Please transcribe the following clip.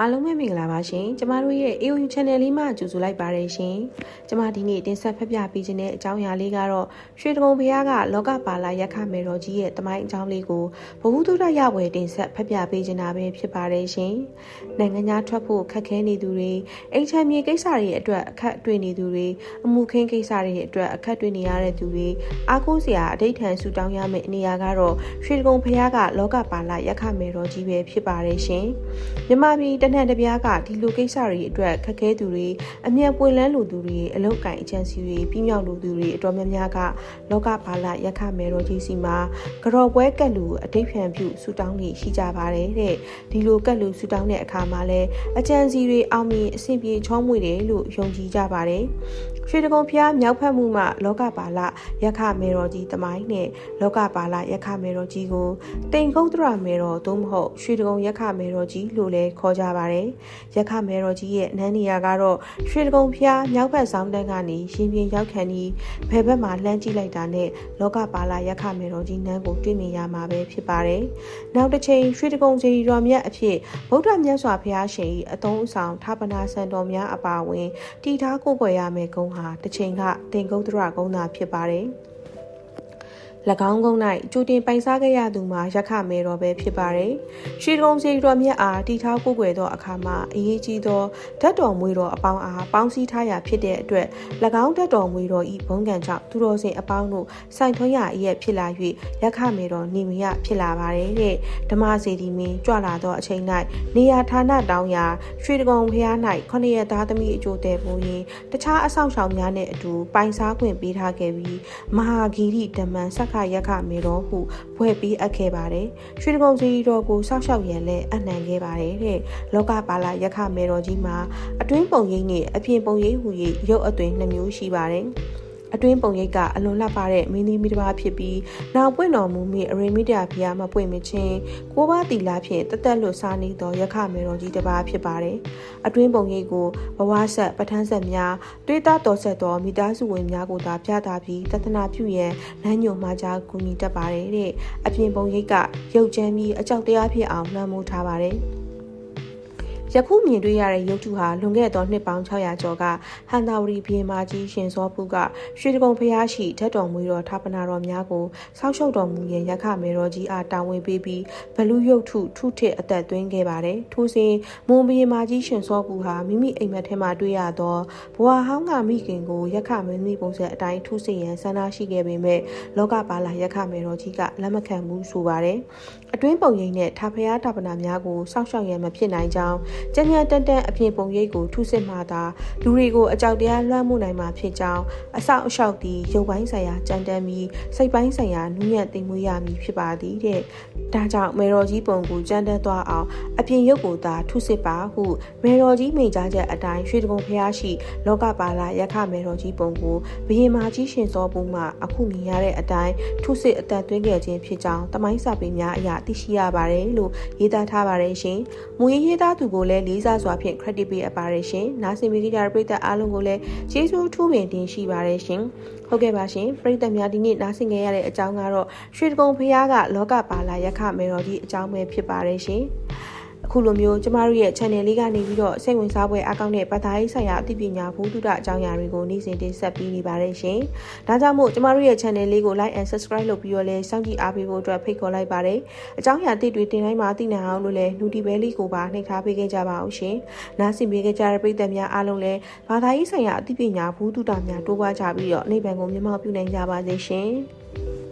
အားလုံးပဲမင်္ဂလာပါရှင်ကျမတို့ရဲ့ AOU Channel လေးမှာကြိုဆိုလိုက်ပါရရှင်ကျမဒီနေ့တင်ဆက်ဖက်ပြပေးခြင်းတဲ့အကြောင်းအရာလေးကတော့ရွှေတကုံဘုရားကလောကပါလာရက်ခမေတော်ကြီးရဲ့တမိုင်းအကြောင်းလေးကိုဘဝတုဒ္ဒရဝယ်တင်ဆက်ဖက်ပြပေးခြင်းတာပဲဖြစ်ပါတယ်ရှင်နိုင်ငံခြားထွက်ဖို့ခက်ခဲနေသူတွေအိမ်ချမ်းမြေကိစ္စတွေအတွက်အခက်တွေ့နေသူတွေအမှုခင်းကိစ္စတွေအတွက်အခက်တွေ့နေရတဲ့သူတွေအားကိုးစရာအဋိဌံဆူတောင်းရမယ့်နေရာကတော့ရွှေတကုံဘုရားကလောကပါလာရက်ခမေတော်ကြီးပဲဖြစ်ပါတယ်ရှင်မြမပြည်တနက်တပြားကဒီလိုကိစ္စတွေအတွက်ခက်ခဲသူတွေအမျက်ပွင့်လန်းလူသူတွေအလုတ်ကင်အချမ်းစီတွေပြမြောက်လူသူတွေအတော်များများကလောကဘာလရက်ခမဲတော်ကြီးစီမှာကြော်ပွဲကက်လူအတိတ်ဖြန်ပြုဆူတောင်းနေရှိကြပါတယ်တဲ့ဒီလိုကက်လူဆူတောင်းတဲ့အခါမှာလဲအချမ်းစီတွေအောင်မြင်အဆင်ပြေချောမွေတယ်လို့ယုံကြည်ကြပါတယ်ရွှေတကုံဖျားမြောက်ဖက်မှုမှလောကပါလရက်ခမေတော်ကြီးတမိုင်းနဲ့လောကပါလရက်ခမေတော်ကြီးကိုတိန်ကုတ်တရမေတော်သို့မဟုတ်ရွှေတကုံရက်ခမေတော်ကြီးလို့လည်းခေါ်ကြပါတယ်။ရက်ခမေတော်ကြီးရဲ့နန်းနေရာကတော့ရွှေတကုံဖျားမြောက်ဘက်ဆောင်တန်းကနေရှင်ပြင်းရောက်ခံပြီးဘယ်ဘက်မှာလှမ်းကြည့်လိုက်တာနဲ့လောကပါလရက်ခမေတော်ကြီးနန်းကိုတွေ့မြင်ရမှာပဲဖြစ်ပါတယ်။နောက်တစ်ချိန်ရွှေတကုံစီရီတော်မြတ်အဖြစ်ဗုဒ္ဓမြတ်စွာဘုရားရှင်၏အသုံးအဆောင်ဌာပနာစံတော်များအပါအဝင်တည်ထားကိုယ်ပွယ်ရမယ့်ဂုံဟာတစ်ချိန်ကတင်ကုတ်တရဂုံသာဖြစ်ပါတယ်။၎ င်းကုန်း၌ကြိုတင်ပိုင်စားခဲ့ရသူမှာရခမဲတော်ပဲဖြစ်ပါတယ်။ရွှေကုံစီတော်မြတ်အားတီထောက်ကိုွယ်သောအခါမှာအရေးကြီးသောဓာတ်တော်မွေတော်အပေါင်းအားပေါင်းစည်းထားရဖြစ်တဲ့အတွက်၎င်းဓာတ်တော်မွေတော်ဤဘုံကံကြောင့်သူတော်စင်အပေါင်းတို့စိုင်ထွန်းရအရက်ဖြစ်လာ၍ရခမဲတော်နေမရဖြစ်လာပါတယ်တဲ့ဓမ္မစီဒီမင်းကြွလာသောအချိန်၌နေရာဌာနတောင်းရာရွှေကုံဖျား၌ခொနရသားသမီးအကျိုးတဲ့ပုံရင်တခြားအဆောင်ဆောင်များနဲ့အတူပိုင်စားခွင့်ပေးထားခဲ့ပြီးမဟာဂီရိဓမ္မန်ဆက်ခရက်ခမေတော်ဟုဘွဲ့ပြီးအပ်ခဲ့ပါတယ်။ရွှေတကုံစီတော်ကိုစောက်ရှောက်ရန်လဲအနှံခဲ့ပါတယ်တဲ့။လောကပါလာရက်ခမေတော်ကြီးမှာအတွင်းပုံရိပ်နဲ့အပြင်ပုံရိပ်ဟူ၍ရုပ်အသွင်နှမျိုးရှိပါတယ်။ အတွင်းပုံရိပ်ကအလွန်လှပတဲ့မင်းသမီးတစ်ပါးဖြစ်ပြီးနောက်ပွင့်တော်မူမိအရိမိတဖျားမပွင့်မချင်းကိုးပါးတီလာဖြင့်တသက်လွတ်စားနေသောရခမေတော်ကြီးတစ်ပါးဖြစ်ပါတယ်။အတွင်းပုံရိပ်ကိုဘဝဆက်ပဋ္ဌာန်းဆက်များတွေးတာတော်ဆက်သောမိသားစုဝင်များကိုသာပြသပြီးတသနာပြုရန်လမ်းညွှန်မှာကြားကူညီတတ်ပါတယ်တဲ့အပြင်ပုံရိပ်ကရုပ်ချမ်းပြီးအကြောက်တရားဖြစ်အောင်လွှမ်းမိုးထားပါတယ်။ ယခုမြင်တွေ့ရတဲ့ရုပ်ထုဟာလွန်ခဲ့သောနှစ်ပေါင်း600ကျော်ကဟန်တာဝရီဘီယမာကြီးရှင်စောပုကရွှေတကုံဖျားရှိဓာတ်တော်မူတော်ဌာပနာတော်များကိုဆောက်ရှုပ်တော်မူရန်ရခမေတော်ကြီးအားတာဝန်ပေးပြီးဘလူရုပ်ထုထုထစ်အသက်သွင်းခဲ့ပါတယ်။ထို့စဉ်မွန်ဘီယမာကြီးရှင်စောပုဟာမိမိအိမ်မက်ထဲမှာတွေ့ရသောဘဝဟောင်းကမိခင်ကိုရခမင်းမိပုံစံအတိုင်းထုစစ်ရန်ဆန္ဒရှိခဲ့ပေမဲ့လောကပါလာရခမေတော်ကြီးကလက်မခံဘူးဆိုပါတယ်။အတွင်းပုံရိပ်နဲ့ထာဖျားဌာပနာများကိုစောင့်ရှောက်ရန်မဖြစ်နိုင်ကြောင်းကြံ့ကြံ့တန်တန်အပြင်ပုံရိပ်ကိုထုစစ်မှသာလူတွေကိုအကြောက်တရားလွှမ်းမိုးနိုင်မှာဖြစ်ကြောင်းအဆောက်အအုံသည်ရုပ်ပိုင်းဆိုင်ရာကြမ်းတမ်းပြီးစိတ်ပိုင်းဆိုင်ရာနူးညံ့သိမ်မွေးရမည်ဖြစ်ပါသည်တဲ့ဒါကြောင့်မေတော်ကြီးပုံကိုကြမ်းတမ်းသွားအောင်အပြင်ရုပ်ကိုသာထုစစ်ပါဟုမေတော်ကြီးမိန့်ကြားချက်အတိုင်းရွှေတကုံဖျားရှိလောကပါလာရခမေတော်ကြီးပုံကိုဘရင်မာကြီးရှင်စောပူမှအခုမြင်ရတဲ့အတိုင်းထုစစ်အသက်သွင်းခဲ့ခြင်းဖြစ်ကြောင်းတမိုင်းစာပေများအရာသိရှိရပါတယ်လို့ရေးသားထားပါတယ်ရှင်။မူရင်းရေးသားသူကိုလည်းလေးစားစွာဖြင့် credit ပေးအပ်ပါတယ်ရှင်။နားဆင်မိကြတဲ့ပရိသတ်အားလုံးကိုလည်းကျေးဇူးထူးပင်တင်ရှိပါတယ်ရှင်။ဟုတ်ကဲ့ပါရှင်ပရိသတ်များဒီနေ့နားဆင်ကြရတဲ့အကြောင်းကတော့ရွှေတကုံဖျားကလောကပါလာရခမေတော်ကြီးအကြောင်းပဲဖြစ်ပါတယ်ရှင်။ အခုလိုမျိုးကျမတို့ရဲ့ channel လေးကနေပြီးတော့စိတ်ဝင်စားဖွယ်အကောင့်နဲ့ပသာရေးဆိုင်ရာအသိပညာဘုဒ္ဓအကြောင်းအရာတွေကိုနေ့စဉ်တင်ဆက်ပေးနေပါတယ်ရှင်။ဒါကြောင့်မို့ကျမတို့ရဲ့ channel လေးကို like and subscribe လုပ်ပြီးတော့လည်းစောင့်ကြည့်အားပေးဖို့အတွက်ဖိတ်ခေါ်လိုက်ပါတယ်။အကြောင်းအရာအသစ်တွေတင်တိုင်းမှာသိနိုင်အောင်လို့လည်း nudi bell လေးကိုပါနှိပ်ထားပေးခဲ့ကြပါအောင်ရှင်။နားဆင်ပေးခဲ့ကြတဲ့ပရိသတ်များအားလုံးလည်းဘာသာရေးဆိုင်ရာအသိပညာဘုဒ္ဓများတိုးပွားကြပြီးတော့နိဗ္ဗာန်ကိုမြတ်မောက်ပြုနိုင်ကြပါစေရှင်။